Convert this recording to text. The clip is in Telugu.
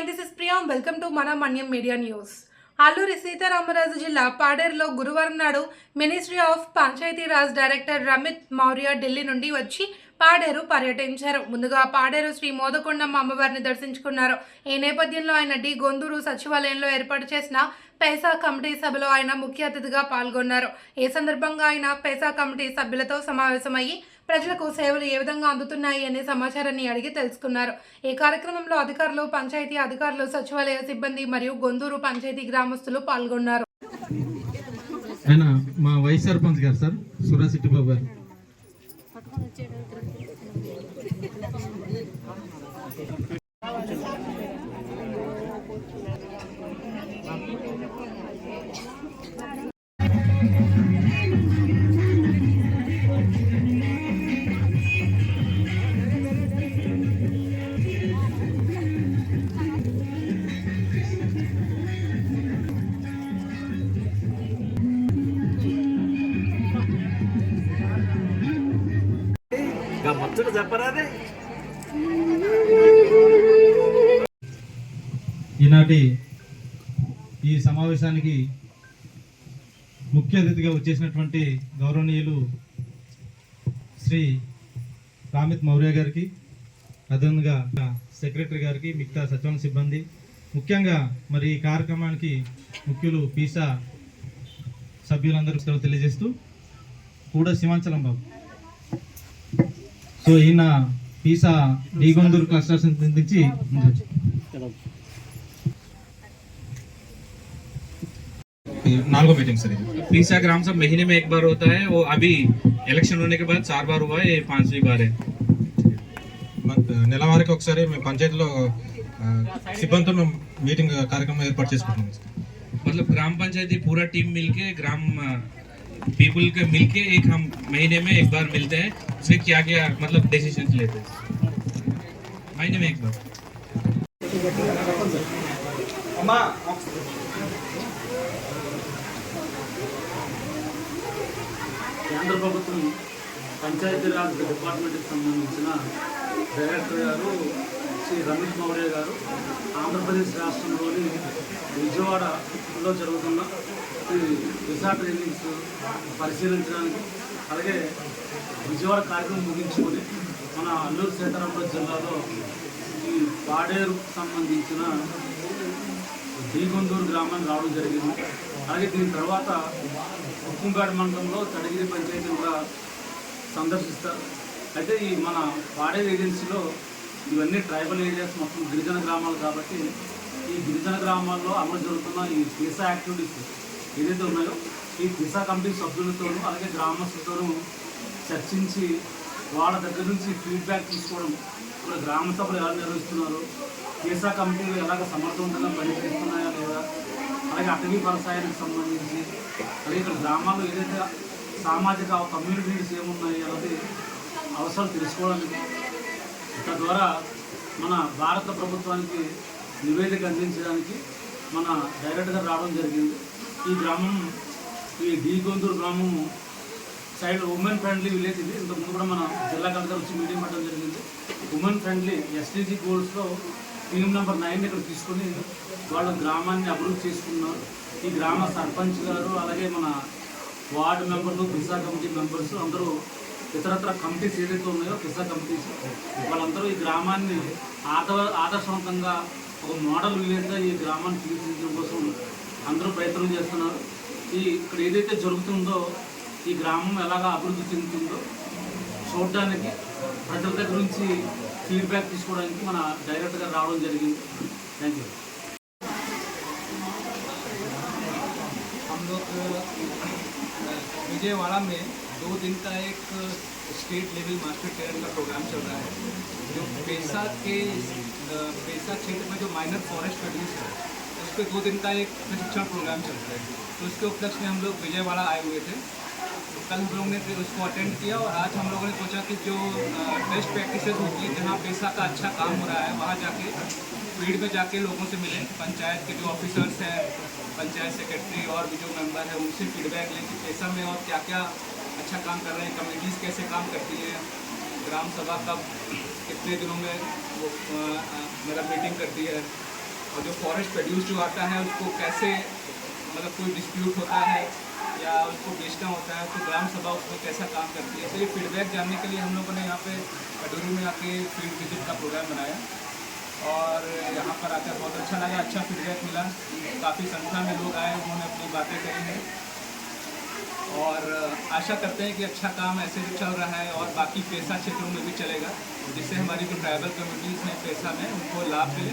Hi this is Priya welcome to మన మన్యం మీడియా న్యూస్ అల్లూరి సీతారామరాజు జిల్లా పాడేరులో గురువారం నాడు ministry of Panchayati Raj director Ramit Maurya Delhi నుండి వచ్చి పాడేరు పర్యటించారు. ముందుగా పాడేరు శ్రీ మోదకొండమ్మ అమ్మవారిని దర్శించుకున్నారు. ఈ నేపథ్యంలో ఆయన డి. గొందూరు సచివాలయంలో ఏర్పాటు చేసిన పైసా కమిటీ సభలో ఆయన ముఖ్య అతిథిగా పాల్గొన్నారు. ఈ సందర్భంగా ఆయన పైసా కమిటీ సభ్యులతో సమావేశమయ్యి ప్రజలకు సేవలు ఏ విధంగా అందుతున్నాయి అనే సమాచారాన్ని అడిగి తెలుసుకున్నారు. ఈ కార్యక్రమంలో అధికారులు పంచాయతీ అధికారులు సచివాలయ సిబ్బంది మరియు గొందూరు పంచాయతీ గ్రామస్తులు పాల్గొన్నారు. మా వైస్ సర్పంచ్ గారు సార్ సురసిట్టి బాబు గారు. 然后接着跟。ముచ్చట చెప్పరాదే ఈనాటి ఈ సమావేశానికి ముఖ్య అతిథిగా వచ్చేసినటువంటి గౌరవనీయులు శ్రీ రామిత్ మౌర్య గారికి అదనంగా సెక్రటరీ గారికి మిగతా సచివాలయ సిబ్బంది ముఖ్యంగా మరి ఈ కార్యక్రమానికి ముఖ్యులు పీసా సభ్యులందరూ తెలియజేస్తూ కూడా సింహాచలం బాబు. సో ఈయన పీసా డీగొందూరు క్లస్టర్స్ నుంచి ముందు నాలుగో మీటింగ్ సార్ ఇది पीसा ग्राम सभा महीने में एक बार होता है वो अभी इलेक्शन होने के बाद चार बार हुआ है ये पांचवी बार है మ- నెలవారికి ఒకసారి మేము పంచాయతీలో ఆ, సిబ్బందితో మేము మీటింగ్ కార్యక్రమం ఏర్పాటు చేసుకుంటున్నాం సార్. मतलब ग्राम पंचायती पूरा टीम मिलके ग्राम पीपल के मिलके एक हम महीने में एक बार मिलते हैं उसमें क्या क्या मतलब डिसीजन लेते हैं महीने में एक बार కేంద్ర ప్రభుత్వం పంచాయతీరాజ్ డిపార్ట్మెంట్కి సంబంధించిన డైరెక్టర్ గారు శ్రీ రమేష్ మౌర్య గారు ఆంధ్రప్రదేశ్ రాష్ట్రంలోని విజయవాడలో జరుగుతున్న ఈ విసా ట్రైనింగ్స్ పరిశీలించడానికి అలాగే విజయవాడ కార్యక్రమం ముగించుకొని మన అల్లూరు సీతారామరాజు జిల్లాలో ఈ పాడేరు సంబంధించిన శ్రీగొందూరు గ్రామానికి రావడం జరిగింది. అలాగే దీని తర్వాత ఉక్కుంగాడి మండలంలో తడిగిరి పంచాయతీ కూడా సందర్శిస్తారు. అయితే ఈ మన పాడేరు ఏజెన్సీలో ఇవన్నీ ట్రైబల్ ఏరియాస్ మొత్తం గిరిజన గ్రామాలు కాబట్టి ఈ గిరిజన గ్రామాల్లో అమలు జరుగుతున్న ఈ దేశ యాక్టివిటీస్ ఏదైతే ఉన్నాయో ఈ దిశ కమిటీ సభ్యులతోనూ అలాగే గ్రామస్తులతోనూ చర్చించి వాళ్ళ దగ్గర నుంచి ఫీడ్బ్యాక్ తీసుకోవడం ఇప్పుడు గ్రామ సభలు ఎలా నిర్వహిస్తున్నారు కేసా కమిటీలు ఎలాగ సమర్థవంతంగా పనిచేస్తున్నాయా లేదా అలాగే అటవీ వ్యవసాయానికి సంబంధించి అలాగే ఇక్కడ గ్రామాల్లో ఏదైతే సామాజిక కమ్యూనిటీస్ ఏమున్నాయి అనేది అవసరాలు తెలుసుకోవడానికి తద్వారా మన భారత ప్రభుత్వానికి నివేదిక అందించడానికి మన డైరెక్టర్గా రావడం జరిగింది. ఈ గ్రామం ఈ డి గ్రామము సైడ్ ఉమెన్ ఫ్రెండ్లీ విలేజ్ ఇది. ఇంతకుముందు కూడా మన జిల్లా కలెక్టర్ వచ్చి మీటింగ్ పెట్టడం జరిగింది. ఉమెన్ ఫ్రెండ్లీ ఎస్టీజీ గోల్స్లో టీమ్ నెంబర్ నైన్ ఇక్కడ తీసుకొని వాళ్ళ గ్రామాన్ని అభివృద్ధి చేసుకున్నారు. ఈ గ్రామ సర్పంచ్ గారు అలాగే మన వార్డు మెంబర్లు దిశా కమిటీ మెంబర్స్ అందరూ ఇతరత్ర కమిటీస్ ఏదైతే ఉన్నాయో దిశా కమిటీస్ వాళ్ళందరూ ఈ గ్రామాన్ని ఆద ఆదర్శవంతంగా ఒక మోడల్ విలేజ్గా ఈ గ్రామాన్ని తీర్చిదిద్దడం కోసం అందరూ ప్రయత్నం చేస్తున్నారు ఈ ఇక్కడ ఏదైతే జరుగుతుందో ఈ గ్రామం ఎలాగ అభివృద్ధి చెందుతుందో చూడడానికి ప్రజల దగ్గర నుంచి ఫీడ్బ్యాక్ తీసుకోవడానికి మన డైరెక్ట్గా రావడం జరిగింది థ్యాంక్ యూ हम लोग विजयवाड़ा में दो दिन का एक स्टेट लेवल मास्टर ट्रेनर का प्रोग्राम चल रहा है जो पेशा के पेशा क्षेत्र में जो माइनर फॉरेस्ट प्रोड्यूस है पर दो दिन का एक प्रशिक्षण प्रोग्राम चल रहा है। तो उसके उपलक्ष्य में हम लोग विजयवाड़ा आए हुए थे। कल हम लोग ने फिर उसको अटेंड किया और आज हम लोगों ने सोचा कि जो बेस्ट प्रैक्टिसेस होती है, जहाँ पैसा का अच्छा काम हो रहा है, वहाँ जाके फ़ील्ड में जाके लोगों से मिलें। पंचायत के जो ऑफिसर्स हैं, पंचायत सेक्रेटरी और भी जो मेंबर हैं, उनसे फीडबैक लें कि पैसा में और क्या क्या अच्छा काम कर रहे हैं कमेटीज़ कैसे काम करती हैं, ग्राम सभा कब, कितने दिनों में वो मेरा मीटिंग करती है। और जो फॉरेस्ट प्रोड्यूस जो आता है, उसको कैसे मतलब कोई डिस्प्यूट होता है या उसको बेचना होता है तो ग्राम सभा उसमें कैसा काम करती है? तो ये फीडबैक जानने के लिए हम लोगों ने यहाँ पे कटोरी में आके फ़ील्ड विज़िट का प्रोग्राम बनाया और यहाँ पर आकर बहुत अच्छा लगा अच्छा फीडबैक मिला। काफ़ी संख्या में लोग आए, उन्होंने अपनी बातें करी हैं। और आशा करते हैं कि अच्छा काम ऐसे भी चल रहा है और बाकी पैसा क्षेत्रों में भी चलेगा, जिससे हमारी जो ट्राइबल कम्युनिटीज़ हैं पैसा में, उनको लाभ मिले।